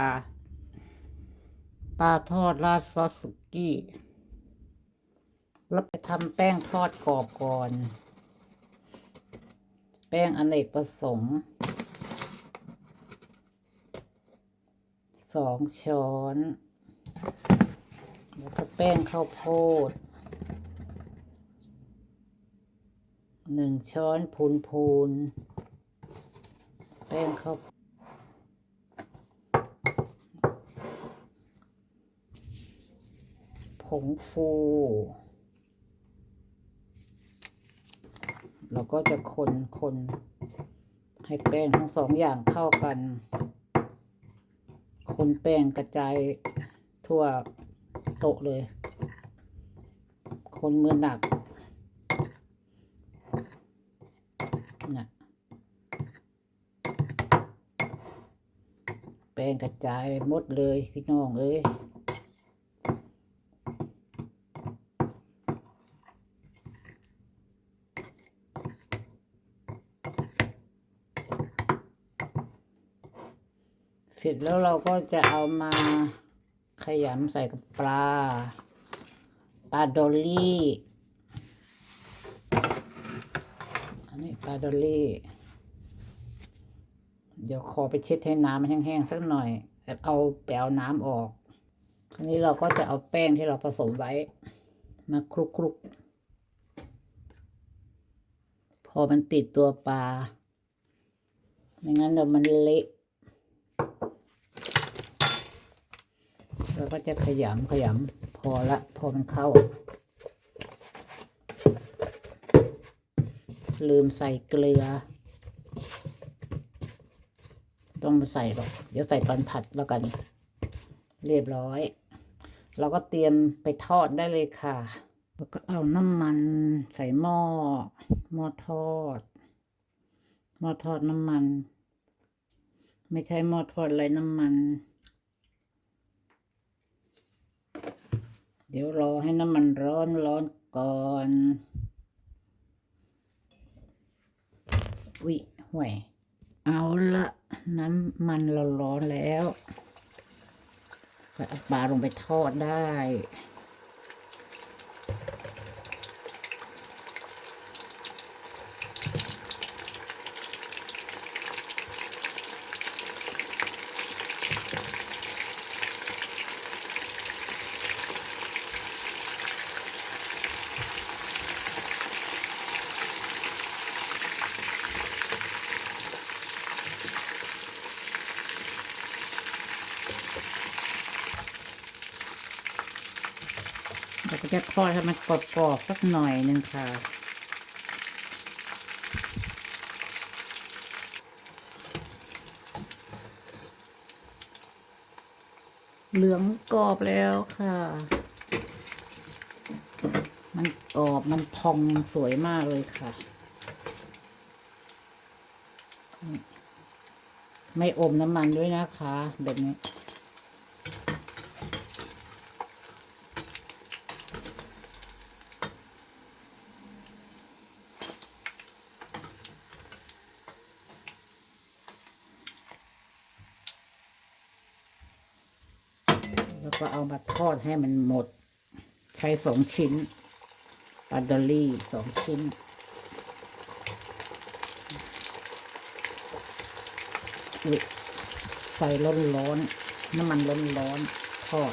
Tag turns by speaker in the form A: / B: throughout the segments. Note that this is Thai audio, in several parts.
A: ปลาปลาทอดราดซอสสุกี้ แล้วไปทำแป้งทอดกรอบก่อน แป้งอเนกประสงค์สองช้อน แล้วก็แป้งข้าวโพดหนึ่งช้อนพูนพูน แป้งข้าวผ งฟู เราก็จะคนคนให้แป้งทั้งสองอย่างเข้ากัน คนแป้งกระจายทั่วโต๊ะเลย คนมือหนักนะแป้งกระจายหมดเลยพี่น้องเอ้ย เสร็จแล้วเราก็จะเอามาขยำใส่กับปลา ปลาดอลลี่ อันนี้ปลาดอลลี่ เดี๋ยวขอไปเช็ดให้น้ำมันแห้งๆสักหน่อยแล้วเอาแปลวน้ำออกคราวนี้เราก็จะเอาแป้งที่เราผสมไว้ มาคลุกๆ พอมันติดตัวปลา ไม่งั้นเดี๋ยวมันเละ เราก็จะขยำขยำพอละ พอมันเข้า ลืมใส่เกลือ ต้องมาใส่หรอก เดี๋ยวใส่ตอนผัดแล้วกัน เรียบร้อย เราก็เตรียมไปทอดได้เลยค่ะ แล้วก็เอาน้ำมันใส่หม้อ หม้อทอด หม้อทอดน้ำมัน ไม่ใช่หม้อทอดไรน้ำมัน เดี๋ยวรอให้น้ำมันร้อนร้อนก่อนวิห่วย เอาละน้ำมันเราร้อนแล้วก็เอาปลาลงไปทอดได้ จะทอดให้มันกรอบๆสักหน่อยหนึ่งค่ะ เหลืองกรอบแล้วค่ะ มันกรอบมันพองสวยมากเลยค่ะ ไม่อมน้ำมันด้วยนะคะ แบบนี้ ก็เอามาทอดให้มันหมด ใช้สองชิ้นปาดอลี่สองชิ้นอุ๊ยไฟร้อนร้อนๆน้ำมันร้อนร้อนๆทอด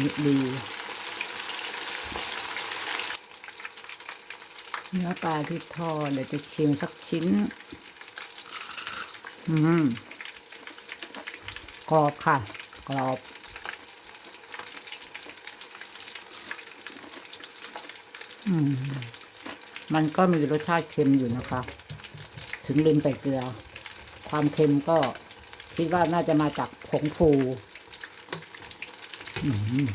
A: นิดดีเนื้อปลาที่ทอดเดี๋ยวจะชิมสักชิ้น อืมกรอบค่ะ กรอบ มันก็มีรสชาติเค็มอยู่นะคะ ถึงลืมใส่เกลือ ความเค็มก็คิดว่าน่าจะมาจากผงฟูอืม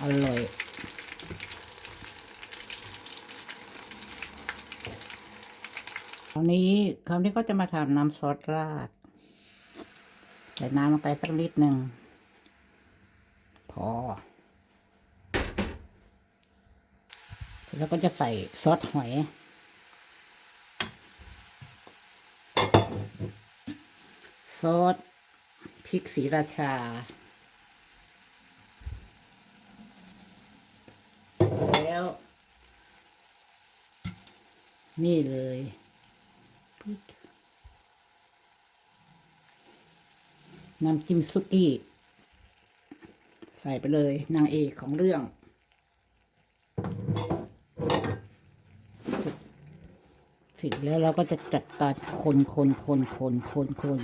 A: อร่อย คราวนี้คราวนี้ก็จะมาทำน้ำซอสราด ใส่น้ำลงไปสักนิดหนึ่งพอ เสร็จ แล้วก็จะใส่ซอสหอย ซอสพริกสีราชา แล้ว นี่เลยน้ำจิ้มซุกี้ ใส่ไปเลยนางเอกของเรื่อง เสร็จแล้วเราก็จะจัดการคนคนคนคนคนคน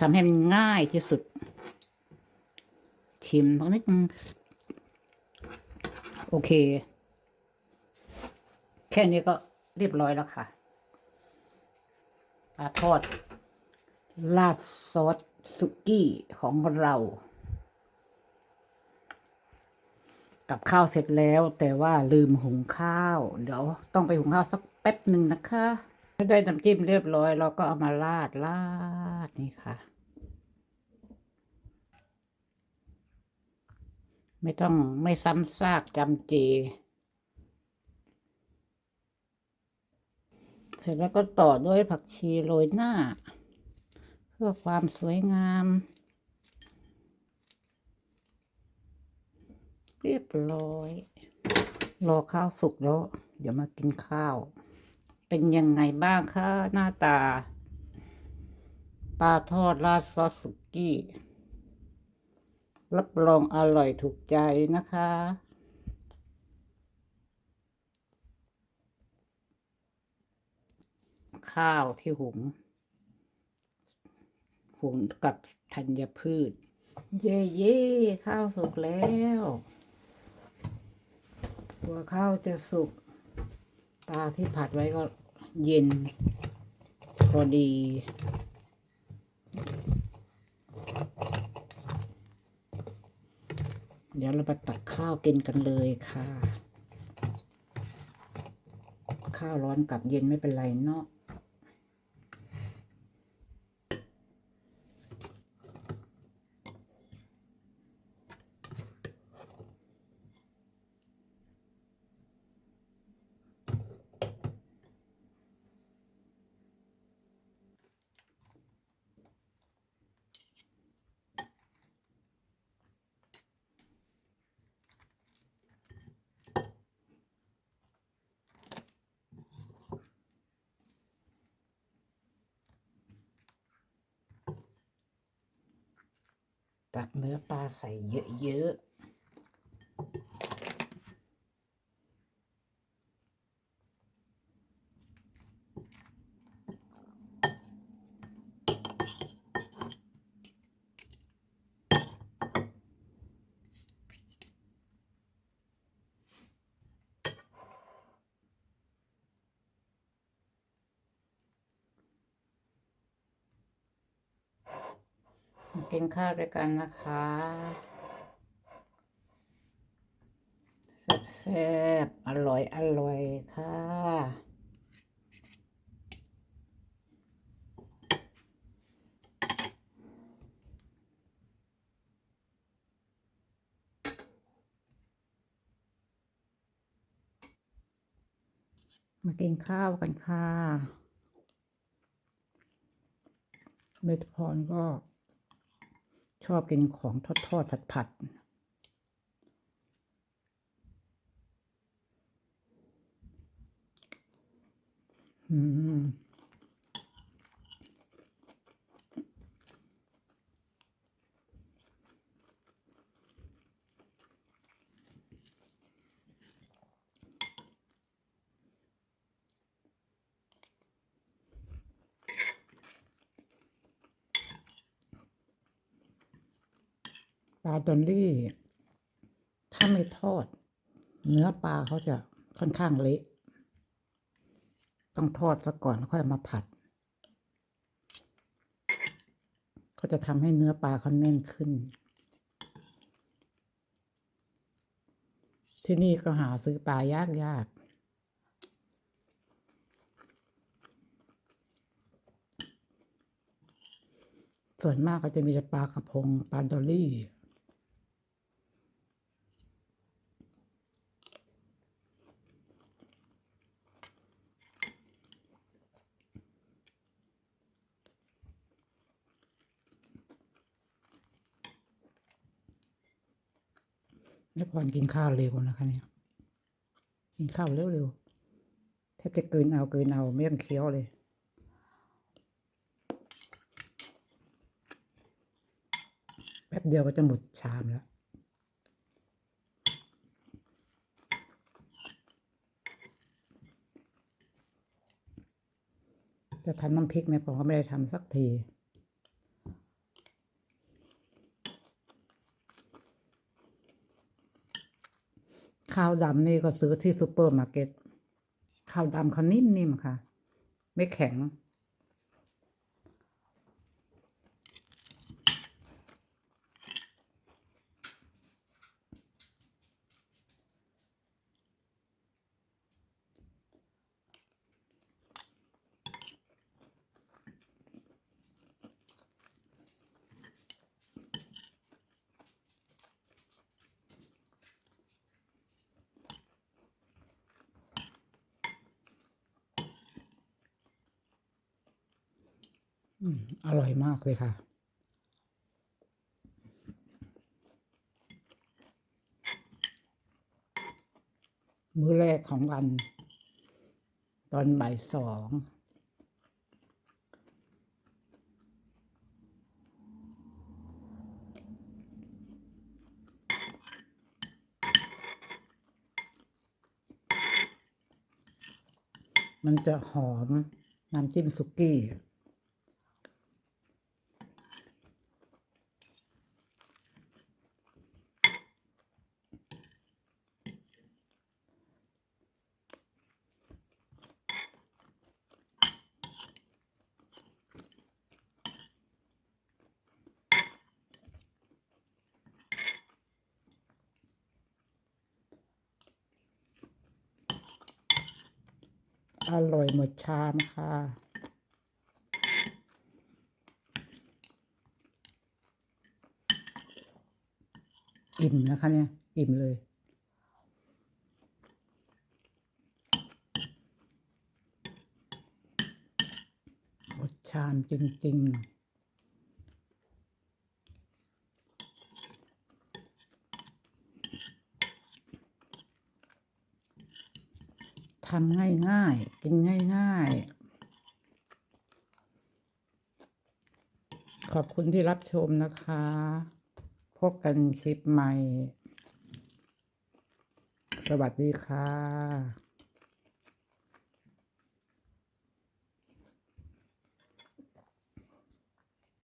A: ทำให้มันง่ายที่สุด ชิมตรงนิดนึงโอเค แค่นี้ก็เรียบร้อยแล้วค่ะปลาทอดราดซอส สุกี้ของเรา กับข้าวเสร็จแล้วแต่ว่าลืมหุงข้าว เดี๋ยวต้องไปหุงข้าวสักแป๊บหนึ่งนะคะได้น้ำจิ้มเรียบร้อยเราก็เอามาราดราดนี่ค่ะ ไม่ต้องไม่ซ้ำซากจำเจ เสร็จแล้วก็ต่อด้วยผักชีโรยหน้า พื่อความสวยงาม เรียบร้อย รอข้าวสุกแล้ว เดี๋ยวมากินข้าว เป็นยังไงบ้างคะหน้าตา ปลาทอดราดซอสสุกี้ รับรองอร่อยถูกใจนะคะ ข้าวที่หุง หุงกับธัญพืช เย่เย่ข้าวสุกแล้วกลัวข้าวจะสุกปลาที่ผัดไว้ก็เย็นพอดี เดี๋ยวเราไปตักข้าวกินกันเลยค่ะ ข้าวร้อนกับเย็นไม่เป็นไรเนาะ ตักเนื้อปลาใส่เยอะ กินข้าวด้วยกันนะคะแซ่บๆอร่อย อร่อยค่ะ มากินข้าวกันค่ะเมทพรก็ ชอบกินของทอดทอดผัดผัดอืม ลาดอลลี่ ถ้าไม่ทอด เนื้อปลาเขาจะค่อนข้างเละ ต้องทอดซะก่อนแล้วค่อยมาผัด ก็จะทำให้เนื้อปลาเขาแน่นขึ้น ที่นี่ก็หาซื้อปลายากยากส่วนมากก็จะมีปลากระพงปลาดอลลี่ กินข้าวเร็วนะคะเนี่ยกินข้าวเร็วๆแทบจะเกลืนเอาเกลืนเอาไม่ต้องเคี้ยวเลยแป๊บเดียวก็จะหมดชามแล้วจะทำน้ำพริกไหมผมก็ไม่ได้ทำสักที ข้าวดำนี่ก็ซื้อที่ซูเปอร์มาร์เก็ตข้าวดำเขานิ่มๆค่ะ ไม่แข็ง อร่อยมากเลยค่ะ มื้อแรกของวัน ตอนบ่ายสองมันจะหอมน้ำจิ้มสุกี้ อร่อยหมดชามค่ะอิ่มนะคะเนี่ย อิ่มเลย หมดชามจริง ๆ ทำง่ายๆ กินง่ายๆ ขอบคุณที่รับชมนะคะ พบกันคลิปใหม่ สวัสดีค่ะ